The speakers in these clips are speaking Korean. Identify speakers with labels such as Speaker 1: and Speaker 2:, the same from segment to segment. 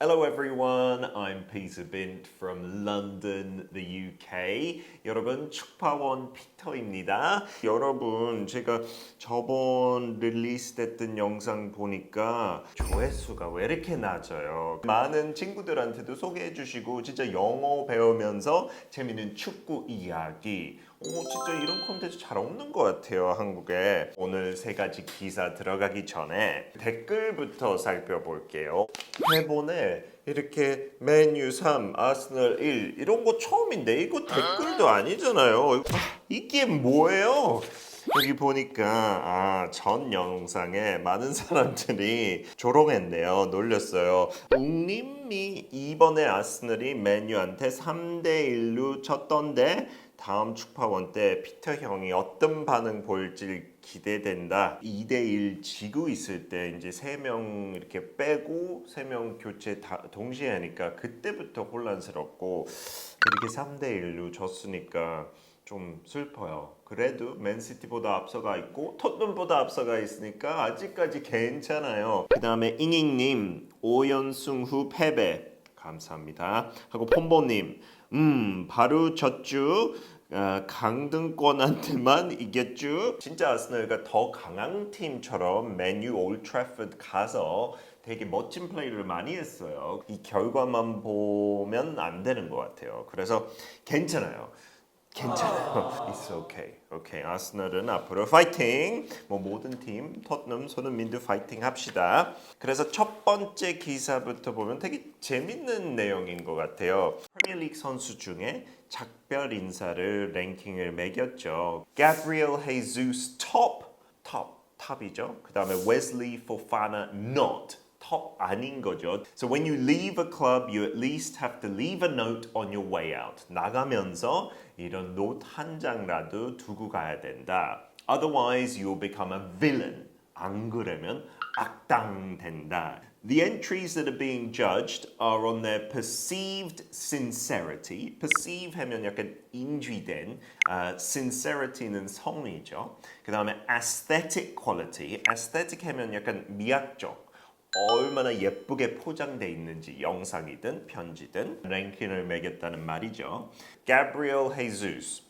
Speaker 1: Hello everyone, I'm Peter Bint from London, the UK. 여러분 축파원 피터입니다. 여러분 제가 저번 릴리스 됐던 영상 보니까 조회수가 왜 이렇게 낮아요? 많은 친구들한테도 소개해 주시고 진짜 영어 배우면서 재밌는 축구 이야기 오, 진짜 이런 콘텐츠 잘 없는 것 같아요, 한국에. 오늘 세 가지 기사 들어가기 전에 댓글부터 살펴볼게요. 대본에 이렇게 맨유 3, 아스널 1 이런 거 처음인데 이거 댓글도 아니잖아요. 아, 이게 뭐예요? 여기 보니까 아, 전 영상에 많은 사람들이 조롱했네요. 놀렸어요. 웅님이 이번에 아스널이 맨유한테 3대 1로 쳤던데 다음 축파원 때 피터 형이 어떤 반응 보일지 기대된다. 2대 1 지고 있을 때 이제 세 명 이렇게 빼고 세 명 교체 다 동시에 하니까 그때부터 혼란스럽고 이렇게 3대 1로 졌으니까 좀 슬퍼요. 그래도 맨시티보다 앞서가 있고 토트넘보다 앞서가 있으니까 아직까지 괜찮아요. 그 다음에 잉잉님 5연승 후 패배 감사합니다. 하고 폼보님 음 바로 졌죠. 아, 강등권한테만 이겼죠. 진짜 아스널가 더 강한 팀처럼 맨유 올 트래포드 가서 되게 멋진 플레이를 많이 했어요. 이 결과만 보면 안 되는 것 같아요. 그래서 괜찮아요. 괜찮아요. It's okay. 오케이. 아스널은 앞으로 파이팅. 뭐 모든 팀 토트넘 손흥민도 파이팅 합시다. 그래서 첫 번째 기사부터 보면 되게 재밌는 내용인 것 같아요. 프리미어리그 선수 중에 작별 인사를 랭킹을 매겼죠. 가브리엘 헤이수스 톱, 톱, 탑이죠. 그다음에 웨슬리 포파나 not. top 아닌 거죠. So when you leave a club, you at least have to leave a note on your way out. 나가면서 이런 노트 한 장라도 두고 가야 된다. Otherwise, you'll become a villain. 안 그러면 악당 된다. The entries that are being judged are on their perceived sincerity. perceive 하면 약간 인지된, uh, sincerity는 성이죠. 그 다음에 aesthetic quality. aesthetic 하면 약간 미학적. 얼마나 예쁘게 포장돼 있는지 영상이든 편지든 랭킹을 매겼다는 말이죠. Gabriel Jesus.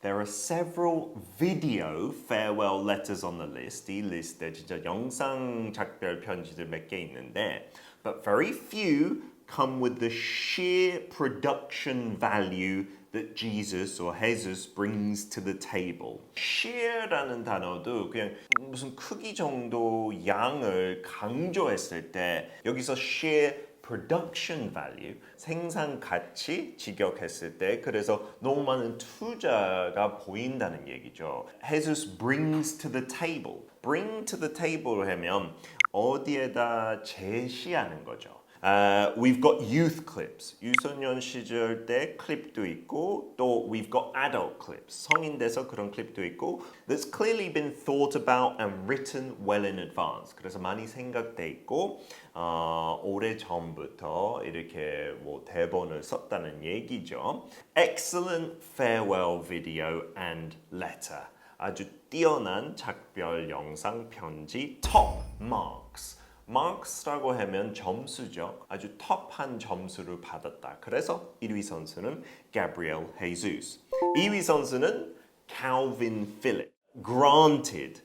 Speaker 1: There are several video farewell letters on the list. 이 리스트에 진짜 영상 작별 편지들 몇 개 있는데 but very few come with the sheer production value that Jesus or Jesus brings to the table. sheer라는 단어도 그냥 무슨 크기 정도 양을 강조했을 때 여기서 sheer production value 생산 가치 직역했을 때 그래서 너무 많은 투자가 보인다는 얘기죠. Jesus brings to the table. bring to the table 하면 어디에다 제시하는 거죠. Uh, we've got youth clips. 유소년 시절 때 클립도 있고 또 we've got adult clips. 성인 돼서 그런 클립도 있고 that's clearly been thought about and written well in advance. 그래서 많이 생각돼 있고 어, 오래 전부터 이렇게 뭐 대본을 썼다는 얘기죠. Excellent farewell video and letter. 아주 뛰어난 작별 영상 편지 top marks. Marks라고 하면 점수죠. 아주 톱한 점수를 받았다. 그래서 1위 선수는 Gabriel Jesus. 2위 선수는 Calvin Phillips. Granted.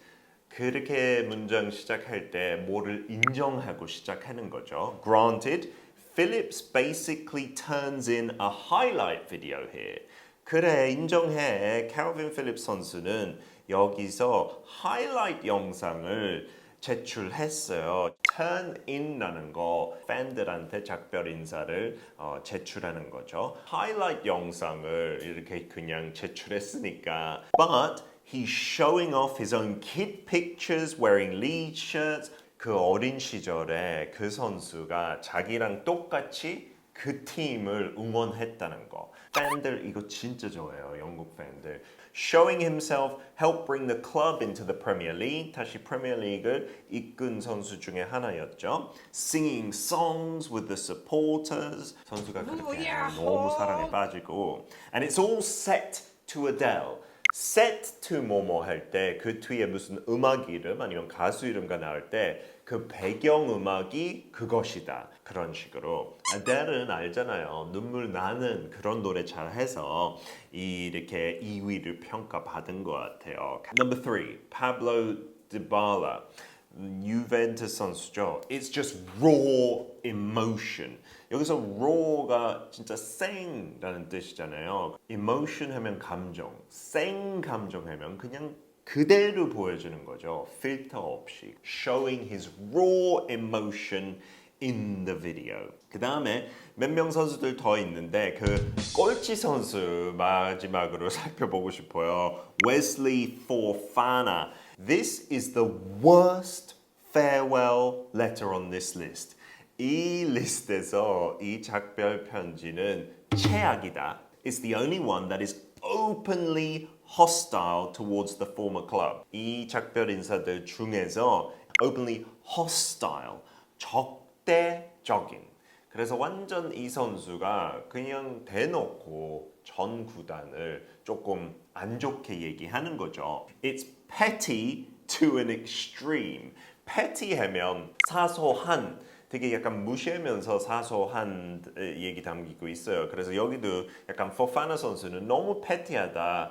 Speaker 1: 그렇게 문장 시작할 때 뭐를 인정하고 시작하는 거죠. Granted, Phillips basically turns in a highlight video here. 그래 인정해. Calvin Phillips 선수는 여기서 하이라이트 영상을 제출했어요. turn in라는 거 팬들한테 작별 인사를 어, 제출하는 거죠. 하이라이트 영상을 이렇게 그냥 제출했으니까 but he's showing off his own kid pictures wearing Leeds shirts 그 어린 시절에 그 선수가 자기랑 똑같이 그 팀을 응원했다는 거. 팬들 이거 진짜 좋아해요. 영국 팬들. Showing himself helped bring the club into the Premier League. 다시 프리미어리그를 이끈 선수 중에 하나였죠. Singing songs with the supporters. 선수가 그렇게 너무 사랑에 빠지고. And it's all set to Adele. set to 뭐뭐 할 때 그 뒤에 무슨 음악 이름 아니면 가수 이름가 나올 때 그 배경 음악이 그것이다 그런 식으로 아델은 알잖아요 눈물 나는 그런 노래 잘해서 이렇게 2위를 평가받은 것 같아요. Number three, Pablo Dybala. 유벤투스 선수죠. It's just raw emotion. 여기서 raw가 진짜 생라는 뜻이잖아요. emotion 하면 감정, 생 감정 하면 그냥 그대로 보여주는 거죠. 필터 없이. showing his raw emotion in the video. 그 다음에 몇 명 선수들 더 있는데 그 꼴찌 선수 마지막으로 살펴보고 싶어요. Wesley Fofana. This is the worst farewell letter on this list. 이 리스트에서 이 작별 편지는 최악이다. It's the only one that is openly hostile towards the former club. 이 작별 인사들 중에서 openly hostile, 적대적인. 그래서 완전 이 선수가 그냥 대놓고 전 구단을 조금 안 좋게 얘기하는 거죠. It's petty to an extreme. petty 하면 사소한 되게 약간 무시하면서 사소한 얘기 담기고 있어요. 그래서 여기도 약간 포파나 선수는 너무 패티하다.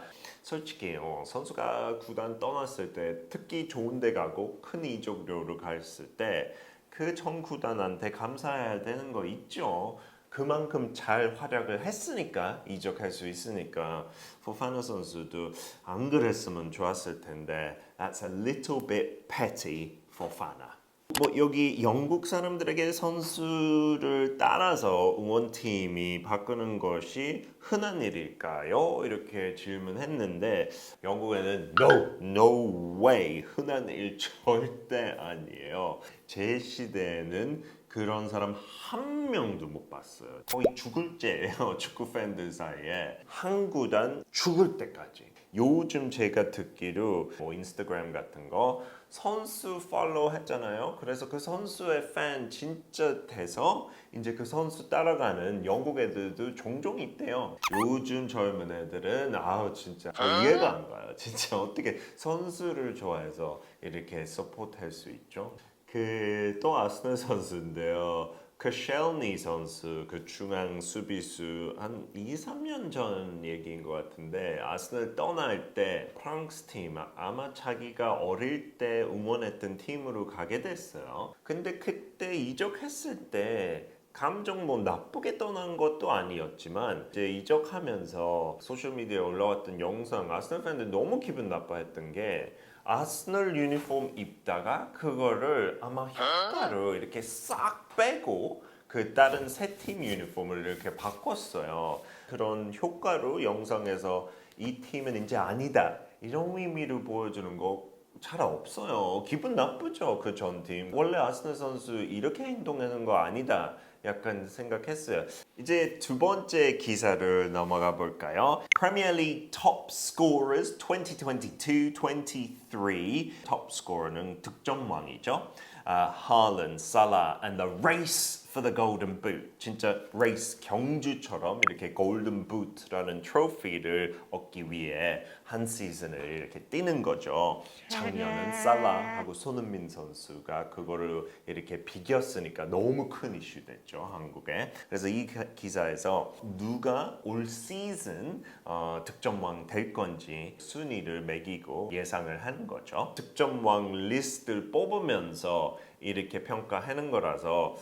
Speaker 1: 솔직히 어, 선수가 구단 떠났을 때 특히 좋은 데 가고 큰 이적료로 갔을 때 그 전 구단한테 감사해야 되는 거 있죠. 그만큼 잘 활약을 했으니까 이적할 수 있으니까 포파나 선수도 안 그랬으면 좋았을 텐데 That's a little bit petty for Fana. 뭐 여기 영국 사람들에게 선수를 따라서 응원팀이 바꾸는 것이 흔한 일일까요? 이렇게 질문했는데 영국에는 no, no way 흔한 일 절대 아니에요. 제 시대에는 그런 사람 한 명도 못 봤어요. 거의 죽을 죄예요. 축구 팬들 사이에 한 구단 죽을 때까지. 요즘 제가 듣기로 뭐 인스타그램 같은 거 선수 팔로우 했잖아요. 그래서 그 선수의 팬 진짜 돼서 이제 그 선수 따라가는 영국 애들도 종종 있대요. 요즘 젊은 애들은 아우 진짜 저 이해가 안 가요. 진짜 어떻게 선수를 좋아해서 이렇게 서포트할 수 있죠? 그 또 아스널 선수인데요. 그 셸니 선수 그 중앙 수비수 한 2, 3년 전 얘기인 것 같은데 아스널 떠날 때 프랑스 팀 아마 자기가 어릴 때 응원했던 팀으로 가게 됐어요. 근데 그때 이적했을 때 감정 뭐 나쁘게 떠난 것도 아니었지만 이제 이적하면서 소셜 미디어에 올라왔던 영상 아스널 팬들 너무 기분 나빠했던 게 아스널 유니폼 입다가 그거를 아마 효과로 이렇게 싹 빼고 그 다른 새팀 유니폼을 이렇게 바꿨어요. 그런 효과로 영상에서 이 팀은 이제 아니다 이런 의미를 보여주는 거 잘 없어요. 기분 나쁘죠 그 전 팀. 원래 아스널 선수 이렇게 행동하는 거 아니다. 약간 생각했어요. 이제 두 번째 기사를 넘어가 볼까요? Premier League top scorers 2022-23 top scorer는 득점왕이죠. 아, Haaland, Salah and the race for the golden boot. 진짜 레이스 경주처럼 이렇게 골든 부트라는 트로피를 얻기 위해 한 시즌을 이렇게 뛰는 거죠. 작년은 살라하고 손흥민 선수가 그거를 이렇게 비겼으니까 너무 큰 이슈 됐죠 한국에. 그래서 이 기- 기사에서 누가 올 시즌 어, 득점왕 될 건지 순위를 매기고 예상을 하는 거죠. 득점왕 리스트를 뽑으면서 이렇게 평가하는 거라서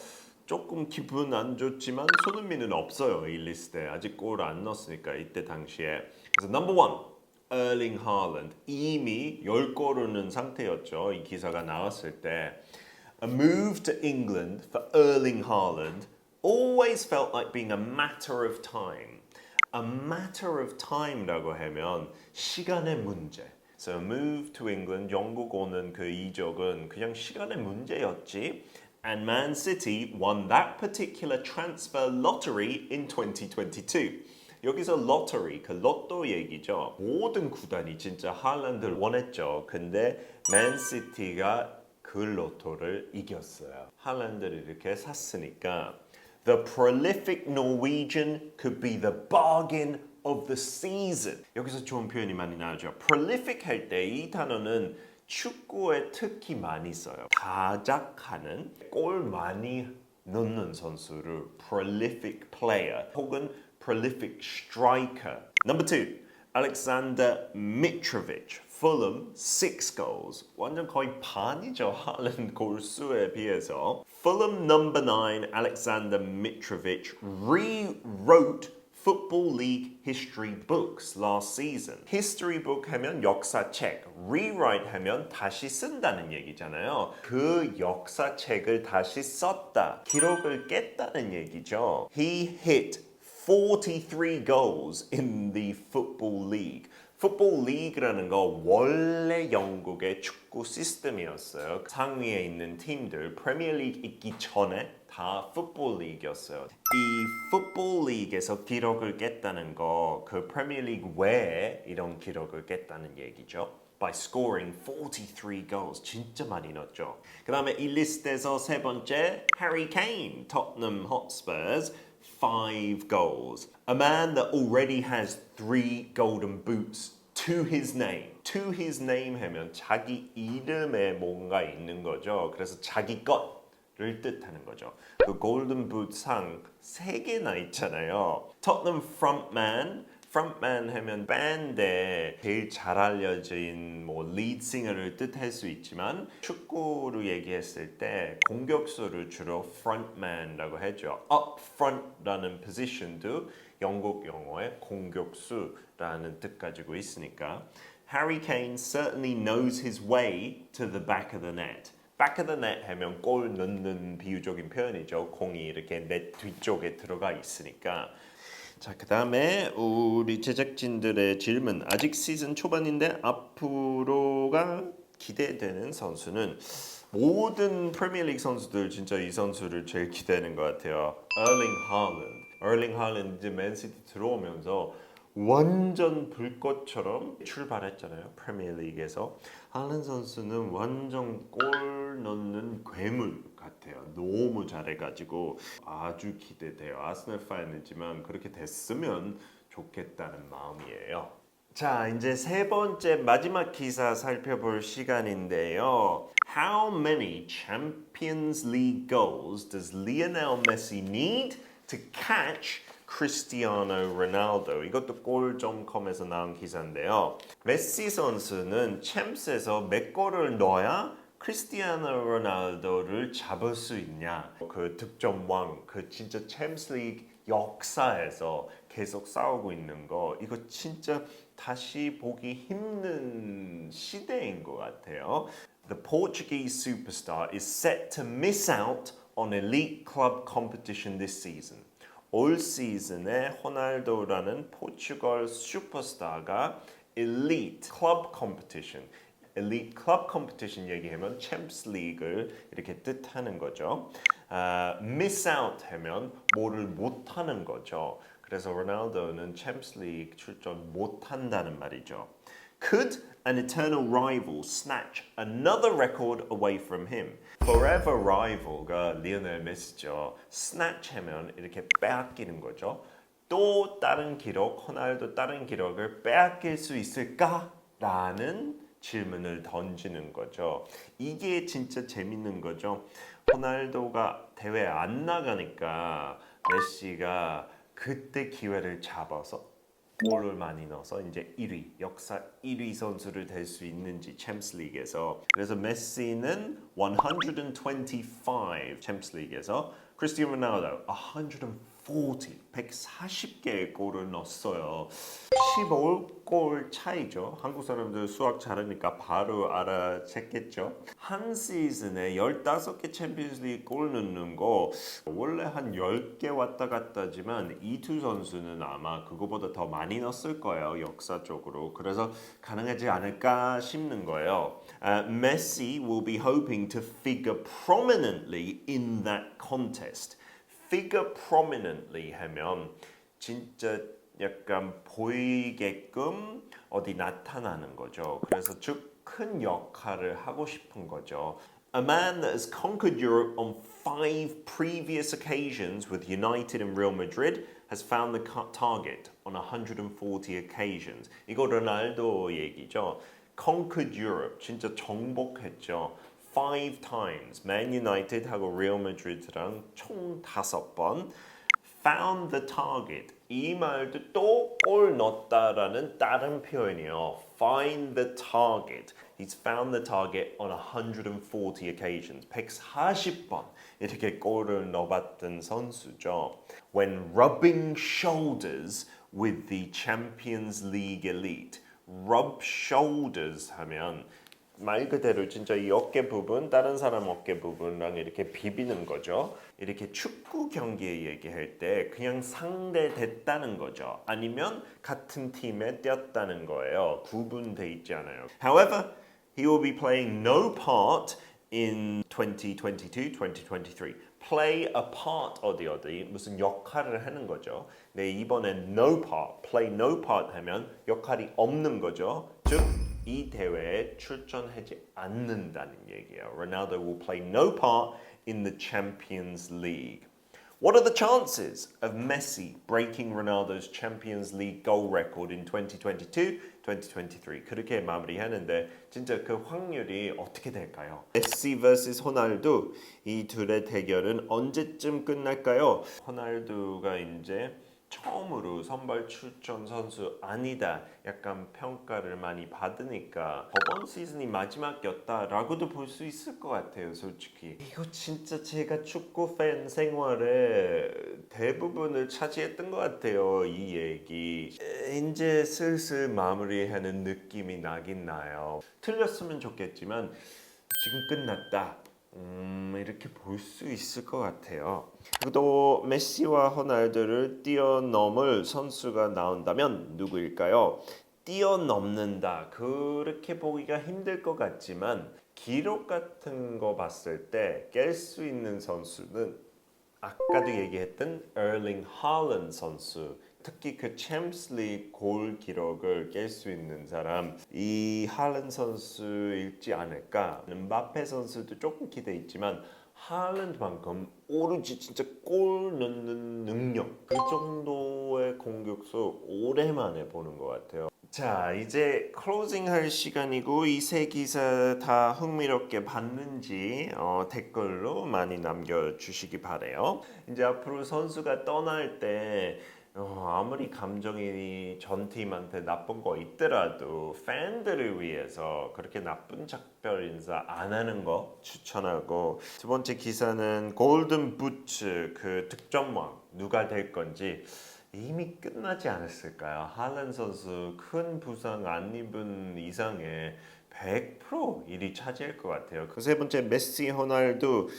Speaker 1: 조금 기분 안 좋지만 손흥민은 없어요 이 리스트에 아직 골 안 넣었으니까 이때 당시에 그래서 넘버 원 erling haaland 이미 10골을 넣은 상태였죠 이 기사가 나왔을 때 A move to England for Erling Haaland always felt like being a matter of time a matter of time라고 하면 시간의 문제 So move to England 영국 오는 그 이적은 그냥 시간의 문제였지 and Man City won that particular transfer lottery in 2022. 여기서 lottery, 그 로또 얘기죠. 모든 구단이 진짜 할란드를 원했죠. 근데 맨시티가 그 로또를 이겼어요. 할란드를 이렇게 샀으니까 The prolific Norwegian could be the bargain of the season. 여기서 좋은 표현이 많이 나오죠. prolific 할 때 이 단어는 축구에 특히 많이 써요. 다작하는 골 많이 넣는 선수를 prolific player 혹은 prolific striker. Number two, Alexander Mitrovic. Fulham 6 goals. 완전 거의 반이죠. 할랜 골수에 비해서. Fulham number 9 Alexander Mitrovic rewrote Football League history books last season. History book 하면 역사책, rewrite 하면 다시 쓴다는 얘기잖아요. 그 역사책을 다시 썼다, 기록을 깼다는 얘기죠. He hit 43 goals in the Football League. 풋볼 리그라는 거 원래 영국의 축구 시스템이었어요. 상위에 있는 팀들 프리미어 리그 있기 전에 다 풋볼 리그였어요. 이 풋볼 리그에서 기록을 깼다는 거 그 프리미어 리그 외에 이런 기록을 깼다는 얘기죠. by scoring 43 goals. 진짜 많이 넣었죠. 그 다음에 이 리스트에서 세 번째, Harry Kane, Tottenham Hotspurs. five goals. A man that already has three golden boots to his name. to his name 하면 자기 이름에 뭔가 있는 거죠. 그래서 자기 것 을 뜻하는 거죠. 그 골든 붓상 세 개나 있잖아요. Tottenham frontman 프론트맨 하면 밴드에 제일 잘 알려진 뭐 리드 싱어를 뜻할 수 있지만 축구로 얘기했을 때 공격수를 주로 frontman라고 했죠. up front라는 position도 영국 영어의 공격수라는 뜻 가지고 있으니까 Harry Kane certainly knows his way to the back of the net. Back of the net 하면 골 넣는 비유적인 표현이죠. 공이 이렇게 넷 뒤쪽에 들어가 있으니까 자, 그 다음에 우리 제작진들의 질문. 아직 시즌 초반인데 앞으로가 기대되는 선수는 모든 프리미어리그 선수들 진짜 이 선수를 제일 기대하는 것 같아요. 얼링 할랜드. 얼링 할랜드 맨시티 들어오면서 완전 불꽃처럼 출발했잖아요. 프리미어리그에서. 할랜드 선수는 완전 골 넣는 괴물 같아요. 너무 잘해가지고 아주 기대돼요. 아스널 팬이지만 그렇게 됐으면 좋겠다는 마음이에요. 자, 이제 세 번째 마지막 기사 살펴볼 시간인데요. How many Champions League goals does Lionel Messi need to catch 크리스티아노 로날도 이것도 골.com에서 나온 기사인데요. 메시 선수는 챔스에서 몇 골을 넣어야 크리스티아노 로날도를 잡을 수 있냐? 그 득점왕, 그 진짜 챔스리그 역사에서 계속 싸우고 있는 거 이거 진짜 다시 보기 힘든 시대인 것 같아요. The Portuguese superstar is set to miss out on elite club competition this season. 올 시즌에 호날두라는 포르투갈 슈퍼스타가 elite club competition 엘리트 클럽 컴피티션 얘기하면 챔스 리그를 이렇게 뜻하는 거죠. 아, miss out 하면 뭐를 못 하는 거죠. 그래서 로날도는 챔스 리그 출전 못 한다는 말이죠. Could an eternal rival snatch another record away from him? Forever rival가 리오넬 메시죠. snatch 하면 이렇게 빼앗기는 거죠. 또 다른 기록, 호날두 다른 기록을 빼앗길 수 있을까? 라는 질문을 던지는 거죠. 이게 진짜 재밌는 거죠. 호날두가 대회 안 나가니까 메시가 그때 기회를 잡아서 골을 많이 넣어서 이제 1위 역사 1위 선수를 될 수 있는지 챔스 리그에서 그래서 메시는 125 챔스 리그에서 크리스티아노 로날도 140 140개의 골을 넣었어요. 15골 차이죠. 한국 사람들 수학 잘하니까 바로 알아챘겠죠. 한 시즌에 15개 챔피언스 리그 골 넣는 거 원래 한 10개 왔다 갔다지만 이두 선수는 아마 그거보다 더 많이 넣었을 거예요. 역사적으로. 그래서 가능하지 않을까 싶는 거예요. Uh, Messi will be hoping to figure prominently in that contest. figure prominently 하면 진짜 약간 보이게끔 어디 나타나는 거죠. 그래서 즉 큰 역할을 하고 싶은 거죠. A man that has conquered Europe on five previous occasions with United and Real Madrid has found the target on 140 occasions. 이거 로날도 얘기죠. conquered Europe. 진짜 정복했죠. Five times. Man United하고 Real Madrid랑 총 다섯 번. Found the target. 이 말도 또 골 넣었다라는 다른 표현이에요. Find the target. He's found the target on 140 occasions. 140번 이렇게 골을 넣어봤던 선수죠. When rubbing shoulders with the Champions League elite. Rub shoulders 하면 말 그대로 진짜 이 어깨 부분 다른 사람 어깨 부분랑 이렇게 비비는 거죠. 이렇게 축구 경기에 얘기할 때 그냥 상대 됐다는 거죠. 아니면 같은 팀에 뛰었다는 거예요. 구분돼 있지 않아요. However, he will be playing no part in 2022-2023. Play a part 어디 어디 무슨 역할을 하는 거죠. 네 이번엔 no part, play no part 하면 역할이 없는 거죠. 즉 이 대회에 출전하지 않는다는 얘기예요. Ronaldo will play no part in the Champions League. What are the chances of Messi breaking Ronaldo's Champions League goal record in 2022-2023? 그렇게 마무리하는데 진짜 그 확률이 어떻게 될까요? 메시 vs 호날두 이 둘의 대결은 언제쯤 끝날까요? 호날두가 이제 처음으로 선발 출전 선수 아니다. 약간 평가를 많이 받으니까 저번 시즌이 마지막이었다라고도 볼 수 있을 것 같아요 솔직히. 이거 진짜 제가 축구 팬 생활의 대부분을 차지했던 것 같아요 이 얘기. 에, 이제 슬슬 마무리하는 느낌이 나긴 나요. 틀렸으면 좋겠지만 지금 끝났다 음, 이렇게 볼 수 있을 것 같아요. 또 메시와 호날두를 뛰어넘을 선수가 나온다면 누구일까요? 뛰어넘는다. 그렇게 보기가 힘들 것 같지만 기록 같은 거 봤을 때 깰 수 있는 선수는 아까도 얘기했던 에링 할랜 선수 특히 그 챔스 리그 골 기록을 깰 수 있는 사람 이 할랜 선수일지 않을까. 음바페 선수도 조금 기대 있지만 할랜드만큼 오로지 진짜 골 넣는 능력 그 정도의 공격수 오랜만에 보는 것 같아요. 자 이제 클로징 할 시간이고 이 세 기사 다 흥미롭게 봤는지 어, 댓글로 많이 남겨주시기 바래요. 이제 앞으로 선수가 떠날 때 어, 아무리 감정이 전 팀한테 나쁜 거 있더라도 팬들을 위해서 그렇게 나쁜 작별 인사 안 하는 거 추천하고 두 번째 기사는 골든 부츠 그 득점왕 누가 될 건지 이미 끝나지 않았을까요? 할란 선수 큰 부상 안 입은 이상에 100% 일이 차지할 것 같아요. 그 세 번째 메시 호날두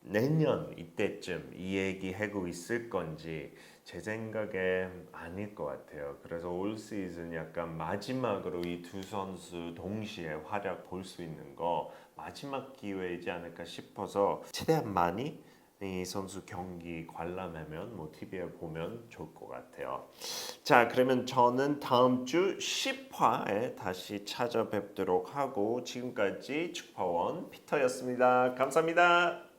Speaker 1: 내년 이때쯤 이 얘기 하고 있을 건지 제 생각에 아닐 것 같아요. 그래서 올 시즌 약간 마지막으로 이 두 선수 동시에 활약 볼 수 있는 거 마지막 기회이지 않을까 싶어서 최대한 많이 이 선수 경기 관람하면 뭐 TV에 보면 좋을 것 같아요. 자, 그러면 저는 다음 주 10화에 다시 찾아뵙도록 하고 지금까지 축파원 피터였습니다. 감사합니다.